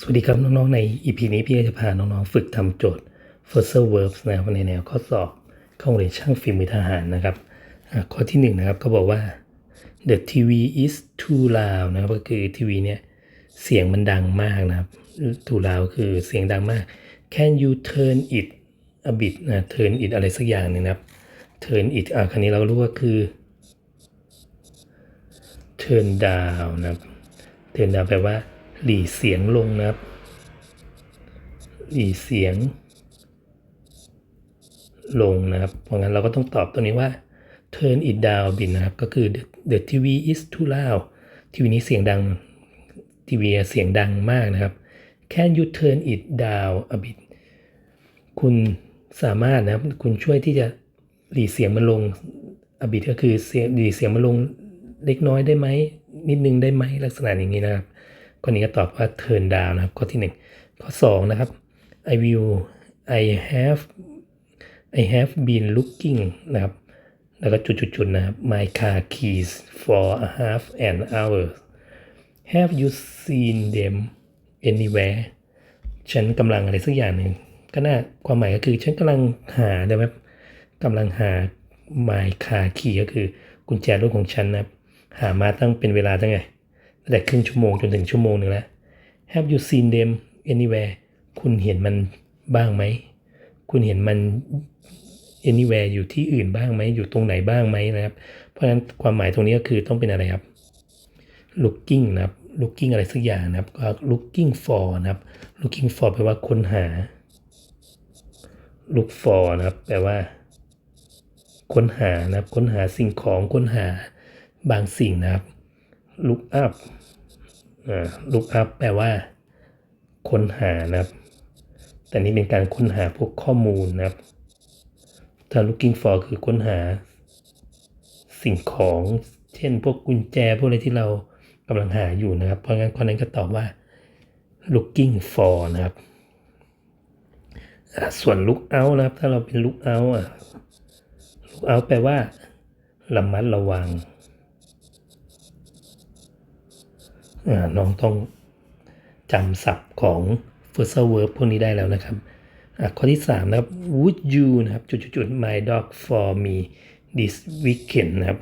สวัสดีครับน้องๆ ใน EP นี้พี่จะพาน้องๆ ฝึกทำโจทย์ f i r s t verbs นะครับในแนวข้อสอบข้าโรงเรียนช่างฝีมือทหารนะครับข้อที่หนึ่งนะครับก็บอกว่า the TV is too loud นะครับก็คือทีวีเนี่ยเสียงมันดังมากนะครับ too loud คือเสียงดังมาก can you turn it a bit นะ turn it อะไรสักอย่างหนึงนะครับ turn it อ่าคันนี้เรารู้ว่าคือ turn down นะครับ turn down แปลว่า หลีเสียงลงนะครับ หลีเสียง ลงนะครับ เพราะงั้นเราก็ต้องตอบตัวนี้ว่า turn it down บินนะครับ ก็คือ the, the TV is too loud ทีวีนี้เสียงดัง ทีวีเสียงดังมากนะครับ can you turn it down a bit คุณสามารถนะครับ คุณช่วยที่จะหลีเสียงมันลง a bit ก็คือเสียงหลีเสียงมันลงเล็กน้อยได้ไหมนิดนึงได้ไหมลักษณะอย่างนี้นะครับ ข้อนี้ก็ตอบว่า turn down นะครับ ข้อที่หนึ่งข้อสองนะครับ I will I have I have been looking นะครับ แล้วก็จุดๆๆนะครับ my car keys for a half an hour have you seen them anywhere ฉันกำลังอะไรสักอย่างหนึ่งก็น่าความหมายก็คือฉันกำลังหานะครับกำลังหา my car key ก็คือกุญแจรถของฉันนะครับ หามาตั้งเป็นเวลาตั้งไง ตั้งแต่ครึ่งชั่วโมงจนถึงชั่วโมงหนึ่งแล้ว Have you seen them anywhere คุณเห็นมันบ้างไหม คุณเห็นมัน anywhere อยู่ที่อื่นบ้างไหม อยู่ตรงไหนบ้างไหมนะครับ เพราะฉะนั้นความหมายตรงนี้ก็คือต้องเป็นอะไรครับ looking นะครับ looking อะไรสักอย่างนะครับก็ looking for นะครับ looking for แปลว่าค้นหา look for นะครับ แปลว่า ค้นหานะครับ ค้นหาสิ่งของ ค้นหาบางสิ่งนะครับ look up look up แปลว่า ค้นหานะครับ แต่นี่เป็นการค้นหาพวกข้อมูลนะครับ ถ้า looking for คือค้นหา สิ่งของ เช่น พวกกุญแจ พวกอะไรที่เรากำลังหาอยู่นะครับ เพราะงั้นคนนั้นก็ตอบว่า looking for นะครับ ส่วน look out นะครับ ถ้าเราเป็น look out อะ look out แปลว่าระมัดระวัง อ่า น้องต้องจำศัพท์ของ first verb พวกนี้ได้แล้วนะครับข้อที่ 3 นะครับ would you นะครับจุดๆ my dog for me this weekend นะครับ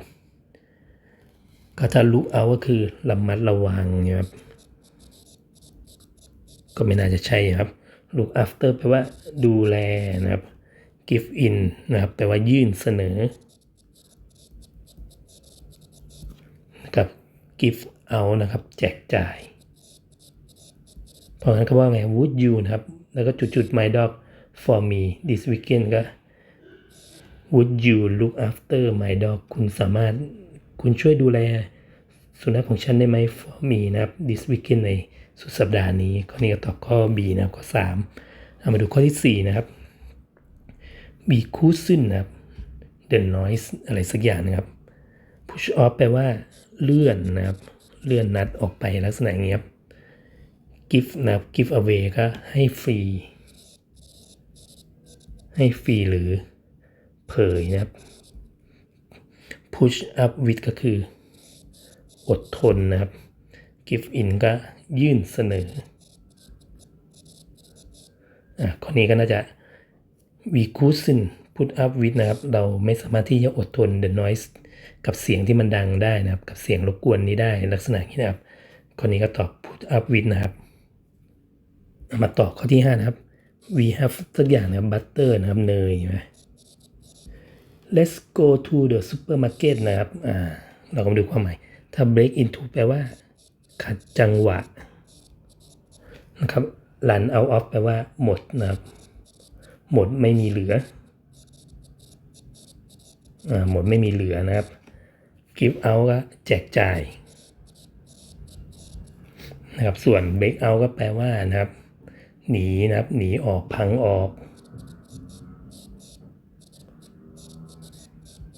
ก็ถ้า look out ก็คือระมัดระวังนะครับก็ไม่น่าจะใช่ครับ look after แปลว่าดูแลนะครับ give in นะครับแปลว่ายื่นเสนอกับ give out นะครับ แจกจ่าย เพราะงั้นคำว่าไง would you นะครับ แล้วก็จุดๆ my dog for me this weekend ก็ would you look after my dog คุณสามารถคุณช่วยดูแล สุนัขของฉันได้ไหม for me นะครับ this weekend ในสุดสัปดาห์นี้ ข้อนี้ก็ตอบข้อ B นะครับ ข้อ 3 เอามาดูข้อที่ 4 นะครับ be cushion นะครับ the noise อะไรสักอย่างนะครับ push off แปลว่าเลื่อนนะครับ เลื่อนนัดออกไปลักษณะอย่างนี้ครับ give นะครับ give away ก็ให้ฟรี ให้ฟรีหรือเผยนะครับ push up with ก็คือ อดทนนะครับ give in ก็ยื่นเสนอ อะข้อนี้ก็น่าจะ we couldn't put up with นะครับ เราไม่สามารถที่จะอดทน the noise กับเสียงที่มันดังได้นะครับ กับเสียงรบกวนนี้ได้ลักษณะนี้นะครับข้อนี้ก็ตอบ put up with นะครับ มาต่อข้อที่ 5 นะครับ we have สักอย่างนะครับ butter นะครับเนยใช่ไหม let's go to the supermarket นะครับอ่าเราก็มาดูความหมาย ถ้า break into แปลว่า ขัดจังหวะนะครับ run out of แปลว่าหมดนะครับ หมดไม่มีเหลืออ่าหมดไม่มีเหลือนะครับ give out ก็แจกจ่ายนะครับ ส่วน break out ก็แปลว่านะครับ หนีนะครับ หนีออกพังออก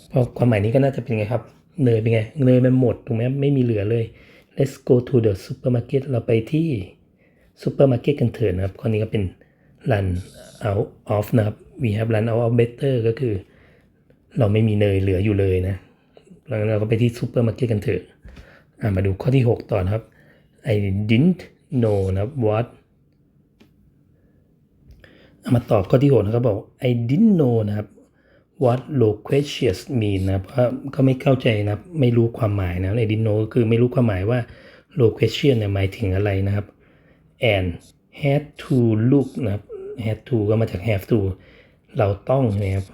เพราะความหมายนี้ก็น่าจะเป็นไงครับเนยเป็นไงเนยมันหมดถูกไหมไม่มีเหลือเลย let's go to the supermarket เราไปที่ซูเปอร์มาร์เก็ตกันเถิดนะครับ ข้อนี้ก็เป็น run out of นะครับ we have run out of butter ก็คือ เราไม่มีเนยเหลืออยู่เลยนะ แล้วเราก็ไปที่ซูเปอร์มาร์เก็ตกันเถอะมาดูข้อที่ 6 ต่อนะครับ I didn't know นะครับ what เอามาตอบข้อที่หกนะครับบอก I didn't know นะครับ what loquacious mean นะครับเพราะก็ไม่เข้าใจนะครับไม่รู้ความหมายนะ I didn't know ก็คือไม่รู้ความหมายว่า loquacious เนี่ยหมายถึงอะไรนะครับ and had to look นะครับ had to ก็มาจาก have to เราต้องนะครับ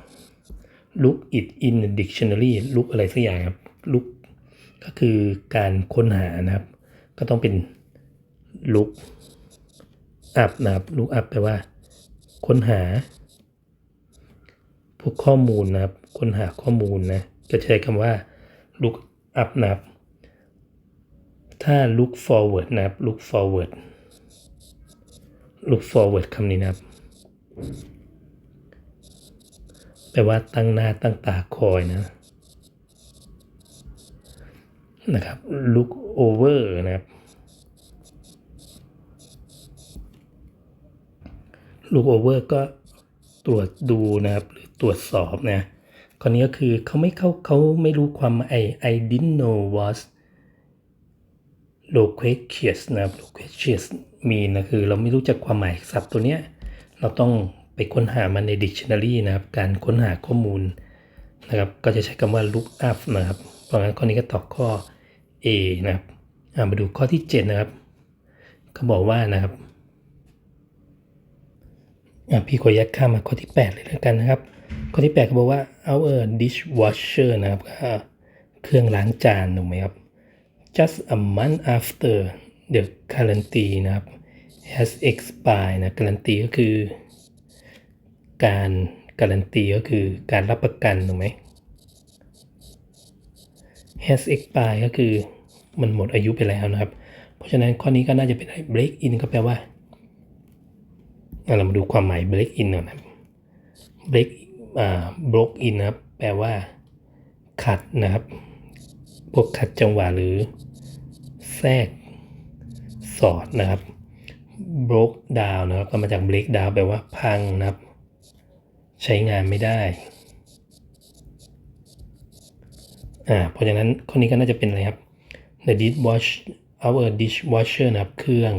look it in the dictionary look อะไรสักอย่างครับ look ก็คือการค้นหานะครับ ก็ต้องเป็น look up นะครับ look up แปลว่า ค้นหา พวกข้อมูลนะครับ ค้นหาข้อมูลนะ ก็ใช้คำว่า look up นะครับ ถ้า look forward นะครับ look forward look forward คำนี้นะครับ แปลว่าตั้งหน้าตั้งตาคอยนะนะครับ look over นะครับ look over ก็ตรวจดูนะครับหรือตรวจสอบนะคนนี้ก็คือเขาไม่เข้าเขาไม่รู้ความไอ I didn't know was loquacious นะครับ loquacious mean นะคือเราไม่รู้จักความหมายศัพท์ตัวเนี้ย เราต้อง ไปค้นหามันใน dictionary นะครับ การค้นหาข้อมูลนะครับ ก็จะใช้คำว่า look up นะครับ เพราะงั้นข้อนี้ก็ตอบข้อ A นะครับอ่ามาดูข้อที่ 7 นะครับเขาบอกว่านะครับอะพี่ขอยัดข้ามมาข้อที่ 8 เลยแล้วกันนะครับ ข้อที่8ก็บอกว่า our dishwasher นะครับก็เครื่องล้างจานถูกไหมครับ just a month after the guarantee นะครับ has expired นะการันตีก็คือ การการันตีก็คือการรับประกันถูกไหม has expired ก็คือมันหมดอายุไปแล้วนะครับ เพราะฉะนั้นข้อนี้ก็น่าจะเป็น break in ก็แปลว่าเรามาดูความหมาย break in ก่อนนะครับ break อ่า broke in นะครับ แปลว่า ขัดนะครับ พวกขัดจังหวะหรือ แทรก สอดนะครับ broke down นะครับ ก็มาจาก break down แปลว่าพังนะครับ ใช้งานไม่ได้อ่าเพราะฉะนั้นข้อนี้ก็น่าจะเป็นอะไรครับ the dishwash our dishwasher นะครับ เครื่อง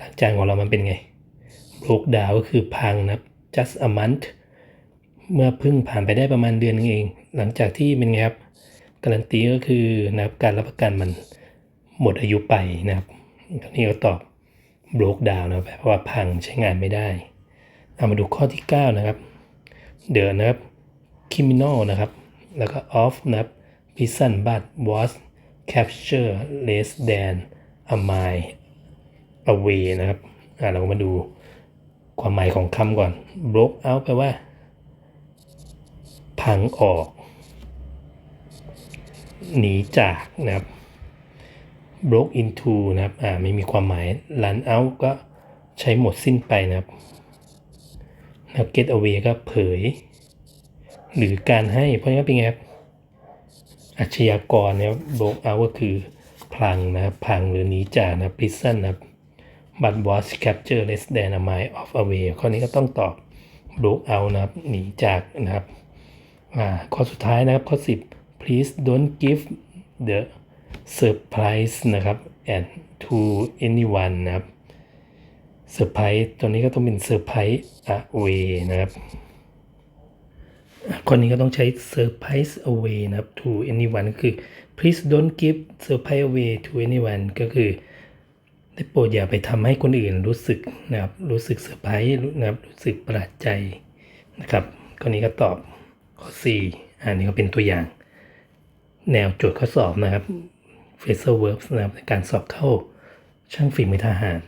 ล้างจานของเรามันเป็นไง broke down ก็คือพังนะครับ just a month เมื่อเพิ่งผ่านไปได้ประมาณเดือนนึงเอง หลังจากที่เป็นไงครับ การันตีก็คือนะครับการรับประกันมันหมดอายุไปนะครับตอนนี้ก็ตอบ broke down นะแปลว่าพังใช้งานไม่ได้ เอามาดูข้อที่ 9 นะครับ เดินนะครับ criminal นะครับ แล้วก็ off นะครับ prison but was capture less than a mile away นะครับอ่าเรามาดูความหมายของคำก่อน broke out แปลว่า พังออก หนีจากนะครับ broke into นะครับ อ่า ไม่มีความหมาย run out ก็ใช้หมดสิ้นไปนะครับ แล้ว get away ก็เผย หรือการให้ เพราะงั้นเป็นไงครับอาชญากรเนี่ย broke out ก็คือพลังนะครับพังหรือหนีจากนะ prison นะครับ but was captured less than a mile of away ข้อนี้ก็ต้องตอบ broke out นะครับ หนีจากนะครับ อ่า ข้อสุดท้ายนะครับ ข้อ 10 please don't give the surprise นะครับ and to anyone นะครับ surprise ตัวนี้ก็ต้องเป็น surprise away นะครับคนนี้ก็ต้องใช้ surprise away นะครับ to anyone ก็คือ please don't give surprise away to anyone ก็คือได้โปรดอย่าไปทำให้คนอื่นรู้สึกนะครับ รู้สึกเซอร์ไพรส์นะครับรู้สึกประหลาดใจนะครับข้อนี้ก็ตอบข้อ 4 อันนี้ก็เป็นตัวอย่าง แนวโจทย์ข้อสอบนะครับ phrasal verbs นะครับ การสอบเข้าช่างฝีมือทหาร